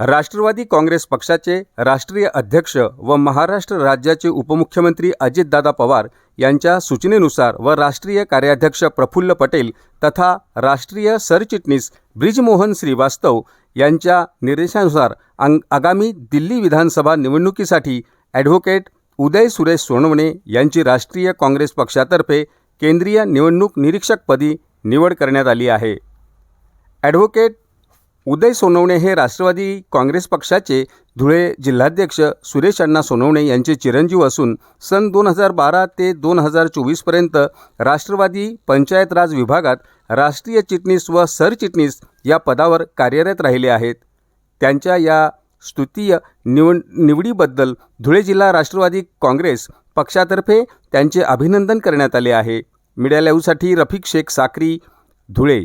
राष्ट्रवादी काँग्रेस पक्षाचे राष्ट्रीय अध्यक्ष व महाराष्ट्र राज्याचे उपमुख्यमंत्री अजितदादा पवार यांच्या सूचनेनुसार व राष्ट्रीय कार्याध्यक्ष प्रफुल्ल पटेल तथा राष्ट्रीय सरचिटणीस ब्रिजमोहन श्रीवास्तव यांच्या निर्देशानुसार अंग आगामी दिल्ली विधानसभा निवडणुकीसाठी ॲडव्होकेट उदय सुरेश सोनवणे यांची राष्ट्रीय काँग्रेस पक्षातर्फे केंद्रीय निवडणूक निरीक्षकपदी निवड करण्यात आली आहे. ॲडव्होकेट उदय सोनवणे हे राष्ट्रवादी काँग्रेस पक्षाचे धुळे जिल्हाध्यक्ष सुरेश अण्णा सोनवणे यांचे चिरंजीव असून सन दोन हजार बारा ते दोन हजार चोवीसपर्यंत राष्ट्रवादी पंचायत राज विभागात राष्ट्रीय चिटणीस व सरचिटणीस या पदावर कार्यरत राहिले आहेत. त्यांच्या या स्तुतीय निवड निवडीबद्दल धुळे जिल्हा राष्ट्रवादी काँग्रेस पक्षातर्फे त्यांचे अभिनंदन करण्यात आले आहे. मीडिया लाईव्हसाठी रफिक शेख साक्री धुळे.